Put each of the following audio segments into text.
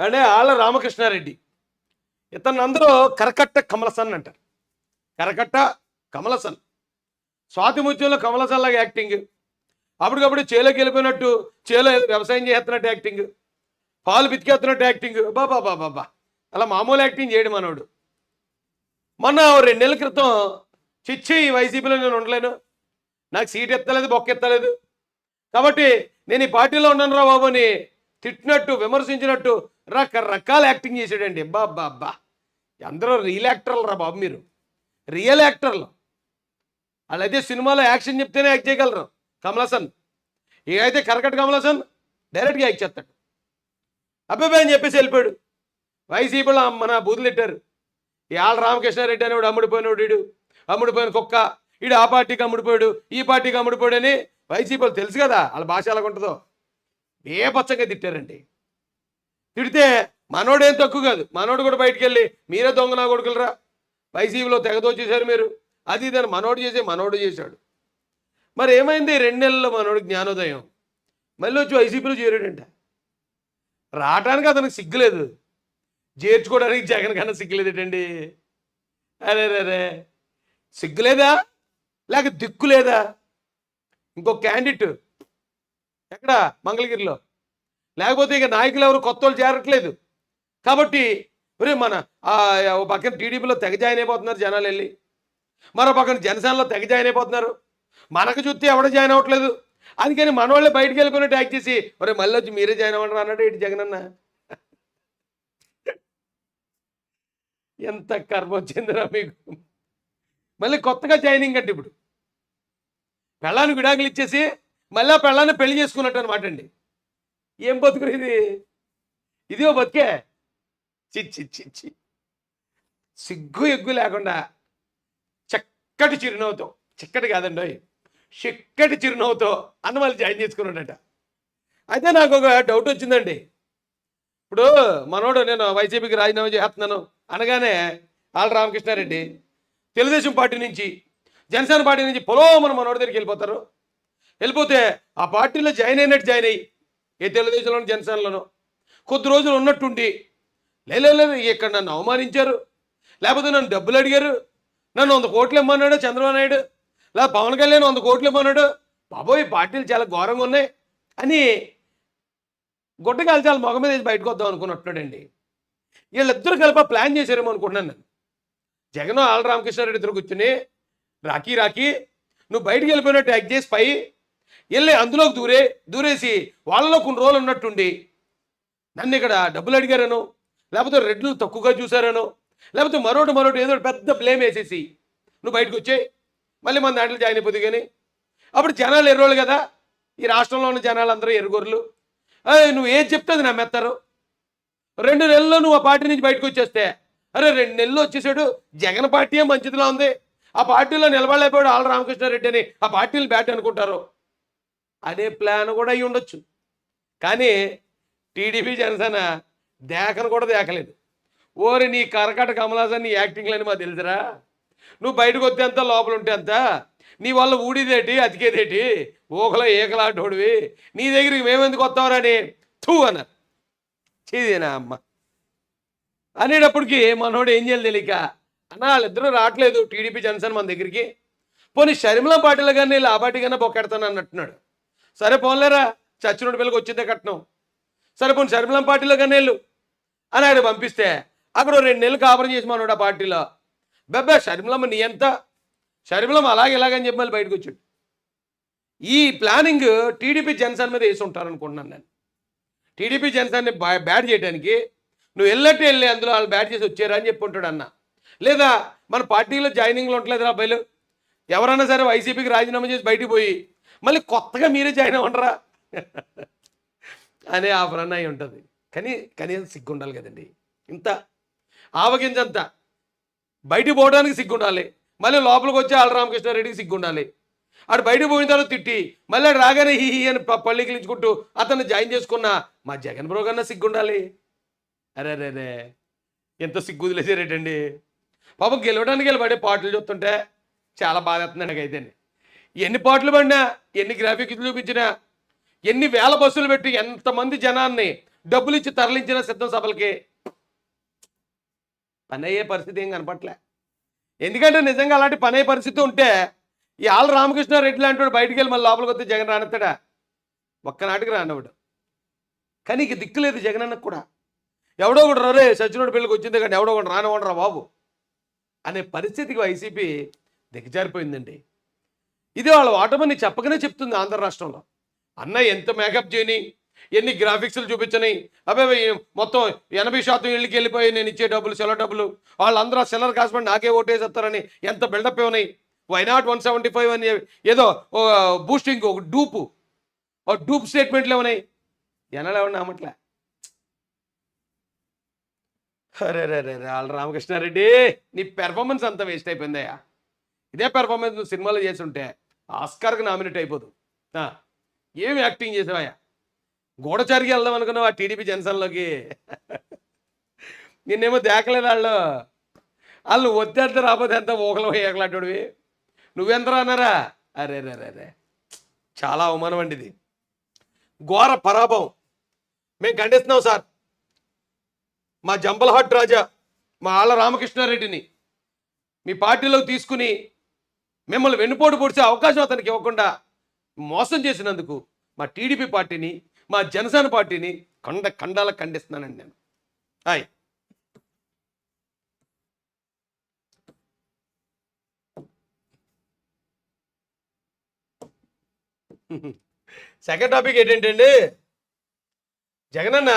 అంటే ఆళ్ళ రామకృష్ణారెడ్డి. ఇతను అందరూ కరకట్ట కమలసన్ అంటారు. కరకట్ట కమలసన్. స్వాతి ముత్యంలో కమలసన్ లాగా యాక్టింగ్. అప్పటికప్పుడు చేలోకి వెళ్ళిపోయినట్టు చేలో వ్యవసాయం చేస్తున్నట్టు యాక్టింగ్. పాలు పితికేస్తున్నట్టు యాక్టింగ్. బాబా బాబా బాబా అలా మామూలు యాక్టింగ్ చేయడం మనోడు. మొన్న రెండు నెలల క్రితం చిచ్చి వైసీపీలో నేను ఉండలేను. నాకు సీట్ ఎత్తలేదు బొక్క ఎత్తలేదు. కాబట్టి నేను ఈ పార్టీలో ఉన్నాను రా బాబు అని తిట్టినట్టు విమర్శించినట్టు రకరకాల యాక్టింగ్ చేసాడండి బా అబ్బా అందరూ రియల్ యాక్టర్లు రా బాబు మీరు. రియల్ యాక్టర్లు వాళ్ళైతే సినిమాలో యాక్షన్ చెప్తేనే యాక్ట్ చేయగలరు. కమలాసన్ ఇకైతే కరకట్ కమలాసన్ డైరెక్ట్గా యాక్ట్ చేస్తాడు. అబ్బాయి అని చెప్పేసి వెళ్ళిపోయాడు. వైసీపీలో మన బూతులు పెట్టారు ఈ ఆళ్ళ రామకృష్ణారెడ్డి అనేవాడు అమ్ముడిపోయినవాడు వీడు అమ్ముడిపోయిన కుక్క. ఈడు ఆ పార్టీకి అమ్ముడిపోయాడు ఈ పార్టీకి అమ్ముడిపోయాడు అని వైసీపీలు తెలుసు కదా వాళ్ళ భాష ఎలాగ ఉంటుందో ఏ తిట్టారండి. తిడితే మనోడేం తక్కువ కాదు. మనోడు కూడా బయటికి వెళ్ళి మీరే దొంగ నా కొడుకులరా? వైసీపీలో తెగదోచేశారు మీరు. అది దాన్ని మనోడు చేసే మనోడు చేశాడు. మరి ఏమైంది? రెండు నెలల్లో మనోడు జ్ఞానోదయం. మళ్ళీ వచ్చి వైసీపీలో చేరాడంట. రావటానికి అతనికి సిగ్గులేదు చేర్చుకోవడానికి జగన్ కన్నా సిగ్గులేదేటండి అరే రే రే సిగ్గులేదా లేక దిక్కు లేదా? ఇంకో క్యాండిడేట్ ఎక్కడ? మంగళగిరిలో. లేకపోతే ఇక నాయకులు ఎవరు? కొత్త వాళ్ళు చేరట్లేదు. కాబట్టి ఒరే మన ఆ, ఓ పక్కన టీడీపీలో తెగ జాయిన్ అయిపోతున్నారు జనాలు వెళ్ళి. మరో పక్కన జనసేనలో తెగ జాయిన్ అయిపోతున్నారు. మనకు చూస్తే ఎవడ జాయిన్ అవ్వట్లేదు. అందుకని మన వాళ్ళే బయటికి వెళ్ళుకుని ట్యాక్ చేసి ఒరే మళ్ళీ వచ్చి మీరే జాయిన్ అవ్వండి అన్నాడు ఇటు జగన్ అన్న ఎంత కర్మ వచ్చిందిరా మీకు? మళ్ళీ కొత్తగా జాయినింగ్ అంటే ఇప్పుడు. పెళ్ళాన్ని విడాకులు ఇచ్చేసి మళ్ళీ ఆ పెళ్ళాన్ని పెళ్ళి చేసుకున్నట్టు అనమాట అండి. ఏం బతుకురు ఇది? ఇదిగో బతికే. చి చి సిగ్గు ఎగ్గు లేకుండా చక్కటి చిరునవ్వుతో చక్కటి కాదండి చిక్కటి చిరునవ్వుతో అన్న వాళ్ళు జాయిన్ చేసుకున్నాడట. అయితే నాకు ఒక డౌట్ వచ్చిందండి. ఇప్పుడు మనోడు నేను వైసీపీకి రాజీనామా చేస్తున్నాను అనగానే ఆళ్ళ రామకృష్ణారెడ్డి తెలుగుదేశం పార్టీ నుంచి జనసేన పార్టీ నుంచి పొలో మన మనోడి దగ్గరికి వెళ్ళిపోతారు. వెళ్ళిపోతే ఆ పార్టీలో జాయిన్ అయినట్టు జాయిన్ అయ్యి ఏ తెలుగుదేశంలోనూ జనసేనలోనూ కొద్ది రోజులు ఉన్నట్టుండి లేదు లేదు ఇక్కడ నన్ను అవమానించారు లేకపోతే నన్ను డబ్బులు అడిగారు నన్ను వంద కోట్లు ఇమ్మన్నాడు చంద్రబాబు నాయుడు లేదా పవన్ కళ్యాణ్ వంద కోట్లు ఇమ్మన్నాడు బాబోయ్ ఈ పార్టీలు చాలా ఘోరంగా ఉన్నాయి అని గుడ్డ కాల్చాలి మొగ మీద బయటకు వద్దాం అనుకున్నట్టున్నాడండి. వీళ్ళిద్దరు కలిపి ప్లాన్ చేశారేమో అనుకుంటున్నాను నేను. జగన్ ఆళ్ళ రామకృష్ణారెడ్డి ఇద్దరు కూర్చుని రాఖీ రాఖీ నువ్వు బయటికి వెళ్ళిపోయినట్టు యాక్ట్ చేసి పై వెళ్ళి అందులోకి దూరే దూరేసి వాళ్ళలో కొన్ని రోజులు ఉన్నట్టుండి నన్ను ఇక్కడ డబ్బులు అడిగారను లేకపోతే రెడ్లు తక్కువగా చూశారనో లేకపోతే మరోటి మరోటి ఏదో ఒకటి పెద్ద బ్లేమ్ వేసేసి నువ్వు బయటకు వచ్చే మళ్ళీ మన దాంట్లో జాయిన్ అయిపోతుంది కానీ అప్పుడు జనాలు ఎర్రోళ్ళు కదా ఈ రాష్ట్రంలో ఉన్న జనాలు అందరూ ఎరుగోర్లు నువ్వు ఏం చెప్తే అది నమ్మెత్తారు రెండు నెలల్లో నువ్వు ఆ పార్టీ నుంచి బయటకు వచ్చేస్తే అరే రెండు నెలలు వచ్చేసాడు జగన్ పార్టీయే మంచిదిలా ఉంది. ఆ పార్టీలో నిలబడలేకపోయాడు ఆళ్ళ రామకృష్ణారెడ్డి అని ఆ పార్టీలు బ్యాట్ అనుకుంటారు. అనే ప్లాన్ కూడా అయి ఉండొచ్చు. కానీ టీడీపీ జనసేన దేకను కూడా దేకలేదు. ఓరి నీ కరకట కమలాసన్ నీ యాక్టింగ్లని మాకు తెలుసురా. నువ్వు బయటకు వస్తే అంత లోపల ఉంటే అంత నీ వల్ల ఊడిదేటి అతికేదేటి? ఊకలో ఏకలాంటోడివి నీ దగ్గరికి మేమెందుకు వస్తావరని థూ అన్నారు. చేదేనా అమ్మ? అనేటప్పటికి మనోడు ఏం చేయాలి తెలియక అన్న వాళ్ళిద్దరూ రావట్లేదు టీడీపీ జనసేన మన దగ్గరికి. పోనీ షర్మిల పార్టీలో కానీ వీళ్ళు ఆ పార్టీ కన్నా బొక్కెడతాను అన్నట్టున్నాడు. సరే పోన్లేరా చచ్చినోడి పిల్లకి వచ్చిందే కట్నం. సరే పోనీ షర్మిలం పార్టీలో కానీ వెళ్ళు అని ఆయన పంపిస్తే అక్కడ రెండు నెలలు కాపురం చేసి మనోడు ఆ పార్టీలో. బెబ్బా షర్మిలమ్మ నీ ఎంత? షర్మిలమ్మ అలాగే ఇలాగని చెప్పి మళ్ళీ బయటకు వచ్చాడు. ఈ ప్లానింగ్ టీడీపీ జనసేన మీద వేసి ఉంటారు అనుకుంటున్నాను నేను. టీడీపీ జనసేనని బ్యాట్ చేయడానికి నువ్వు వెళ్ళట్టు వెళ్ళి అందులో వాళ్ళు బ్యాట్ చేసి వచ్చారా అని చెప్పి ఉంటాడు అన్న. లేదా మన పార్టీలో జాయినింగ్లు ఉండలేదు అబ్బాయిలు ఎవరన్నా సరే వైసీపీకి రాజీనామా చేసి బయటికి పోయి మళ్ళీ కొత్తగా మీరే జాయిన్ అవ్వండిరా అనే ఆఫర్ అన్న అయి ఉంటుంది. కానీ కనీసం సిగ్గు ఉండాలి కదండి. ఇంత ఆవగింజంత బయటికి పోవడానికి సిగ్గు ఉండాలి మళ్ళీ లోపలికి వచ్చి ఆళ్ళ రామకృష్ణారెడ్డికి సిగ్గు ఉండాలి ఆడు బయటకు పోయిన తర్వాత తిట్టి మళ్ళీ ఆడు రాగానే హీ హీ అని ప- అతన్ని జాయిన్ చేసుకున్న మా జగన్ బ్రో కన్నా సిగ్గు ఉండాలి అరే అరే అరే ఎంత సిగ్గు వదిలేసారేటండి పాపం గెలవడానికి వెళ్ళి పడే పాటలు చూస్తుంటే చాలా బాధ అవుతుంది నాకైతే ఎన్ని పాటలు పడినా ఎన్ని గ్రాఫిక్ చూపించినా ఎన్ని వేల బస్సులు పెట్టి ఎంతమంది జనాన్ని డబ్బులు ఇచ్చి తరలించిన సిద్ధం సభలకి. పని అయ్యే పరిస్థితి ఏం కనపట్లే ఎందుకంటే నిజంగా అలాంటి పని అయ్యే పరిస్థితి ఉంటే ఈ ఆల రామకృష్ణారెడ్డి లాంటి వాడు బయటికి వెళ్ళి మళ్ళీ లోపలికి వస్తే జగన్ రానెత్తాడా? ఒక్కనాటికి రానవాడు కానీ ఇక దిక్కు లేదు జగన్ అన్నకు కూడా. ఎవడో ఒకడు రే సచినుడి పెళ్ళికి వచ్చింది కానీ ఎవడో ఒకటి రానివ్వడరా బాబు. అనే పరిస్థితికి వైసీపీ దిగజారిపోయిందండి. ఇది వాళ్ళ ఓటమని చెప్పకనే చెప్తుంది ఆంధ్ర రాష్ట్రంలో. అన్న ఎంత మేకప్ చేయని ఎన్ని గ్రాఫిక్స్లు చూపించని అబ్బాయి మొత్తం ఎనభై శాతం ఇళ్ళకి వెళ్ళిపోయి నేను ఇచ్చే డబ్బులు సెల డబ్బులు వాళ్ళందరూ సెల్లర్ కాసుకొని నాకే ఓటేసేస్తారని ఎంత buildup ఇవ్వనాయి why not one seventy five అని ఏదో బూస్టింగ్ ఒక డూపు ఒక డూప్ స్టేట్మెంట్లు ఏమన్నాయి ఎనలు ఏమన్నా నమ్మట్లే. అరే రే రే వాళ్ళ రామకృష్ణారెడ్డి నీ పెర్ఫార్మెన్స్ అంతా వేస్ట్ అయిపోయిందయ్యా. ఇదే పెర్ఫార్మెన్స్ నువ్వు సినిమాలో చేసి ఉంటే ఆస్కార్కి నామినేట్ అయిపోదు. ఏం యాక్టింగ్ చేసావయ్యా? గూఢచారికి వెళ్దాం అనుకున్నావు ఆ టీడీపీ జనసేనలోకి. నిన్నేమో దేకలేదు వాళ్ళు. వాళ్ళు వద్దెంత రాబోతే ఎంత ఊకలు ఏకలాంటివి? నువ్వెంతరా అన్నారా? అరే రే రే రే చాలా అవమానం అండి ఇది. ఘోర పరాభవం. మేము ఖండిస్తున్నాం సార్. మా జంబలహట్ రాజా మా ఆళ్ళ రామకృష్ణారెడ్డిని మీ పార్టీలోకి తీసుకుని మిమ్మల్ని వెన్నుపోటు పొడిచే అవకాశం అతనికి ఇవ్వకుండా మోసం చేసినందుకు మా టీడీపీ పార్టీని మా జనసేన పార్టీని కండ కండాల ఖండిస్తున్నానండి నేను. హాయ్ సెకండ్ టాపిక్ ఏంటంటే జగనన్న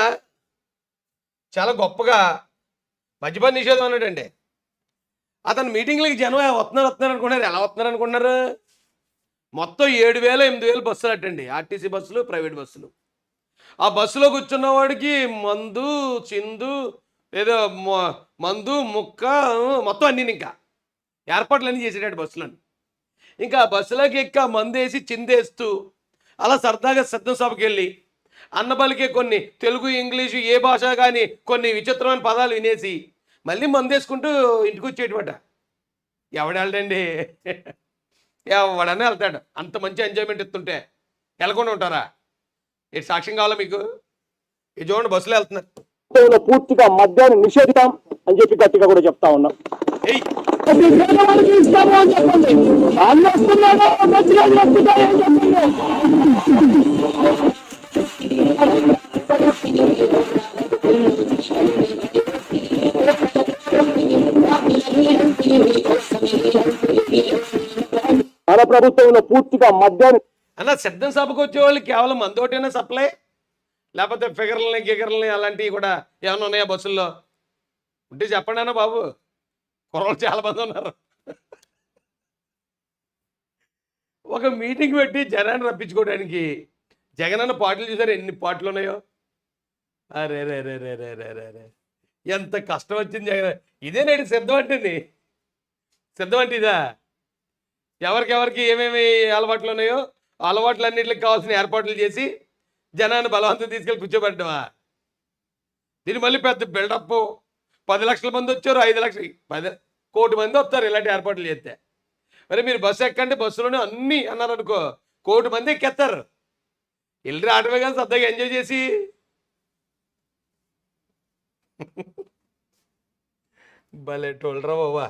చాలా గొప్పగా మద్యపాన నిషేధం అన్నాడండి. అతను మీటింగ్లకి జనం వస్తున్నారు వస్తున్నారు అనుకున్నారు. ఎలా వస్తున్నారు అనుకున్నారు? మొత్తం ఏడు వేల ఎనిమిది వేలు బస్సులు అట్టండి ఆర్టీసీ బస్సులు ప్రైవేట్ బస్సులు. ఆ బస్సులో కూర్చున్న వాడికి మందు చిందు ఏదో మందు ముక్క మొత్తం అన్నీ ఇంకా. ఏర్పాట్లు అన్నీ చేసేటట్టు బస్సులను ఇంకా బస్సులోకి ఎక్క మందేసి చిందేస్తూ అలా సరదాగా సిద్ధం సభకి వెళ్ళి అన్నబలికే కొన్ని తెలుగు ఇంగ్లీషు ఏ భాష కానీ కొన్ని విచిత్రమైన పదాలు వినేసి మళ్ళీ మందేసుకుంటూ ఇంటికి వచ్చేటమాట ఎవడెళ్ళండి ఎవడనే వెళ్తాడు. అంత మంచి ఎంజాయ్మెంట్ ఇస్తుంటే వెళ్ళకుండా ఉంటారా? ఇటు సాక్ష్యం కావాలా మీకు? ఇది చూడండి బస్సులో వెళ్తున్నారు పూర్తిగా మద్యాన్ని నిషేధిస్తాం అని చెప్పి గట్టిగా కూడా చెప్తా ఉన్నాం. చెప్పండి. ప్రభుత్వంలో పూర్తిగా మద్యాన్ని అన్న సిద్ధం సభకు వచ్చే వాళ్ళు కేవలం మందోటైనా సప్లై? లేకపోతే ఫిగర్లని గిగర్లని అలాంటివి కూడా ఏమైనా ఉన్నాయా బస్సుల్లో? ఉంటే చెప్పండి అన్న బాబు. కుర్రలు చాలా మంది ఉన్నారు. ఒక మీటింగ్ పెట్టి జనాన్ని రప్పించుకోవడానికి జగన్ అన్న పాటలు చూసారు? ఎన్ని పాటలు ఉన్నాయో? అరే రే రే రే రే రే రే రే. ఎంత కష్టం వచ్చింది జగన్. ఇదే నేడు సిద్ధం అంటే సిద్ధం అంటే ఇదా? ఎవరికెవరికి ఏమేమి అలవాట్లు ఉన్నాయో అలవాట్లు అలవాట్లన్నింటికి కావాల్సిన ఏర్పాట్లు చేసి జనాన్ని బలవంతం తీసుకెళ్ళి కూర్చోబెట్టడమా? దీని మళ్ళీ పెద్ద బిల్డప్ పది లక్షల మంది వచ్చారు ఐదు లక్షలు. పది కోటి మంది వస్తారు ఇలాంటి ఏర్పాట్లు చేస్తే. మరి మీరు బస్సు ఎక్కండి బస్సులోనే అన్నీ అన్నారు అనుకో కోటి మంది ఎక్కేస్తారు. వెళ్ళి రావడమే కానీ సరదాగా ఎంజాయ్ చేసి. భలే టోల్రా బాబా.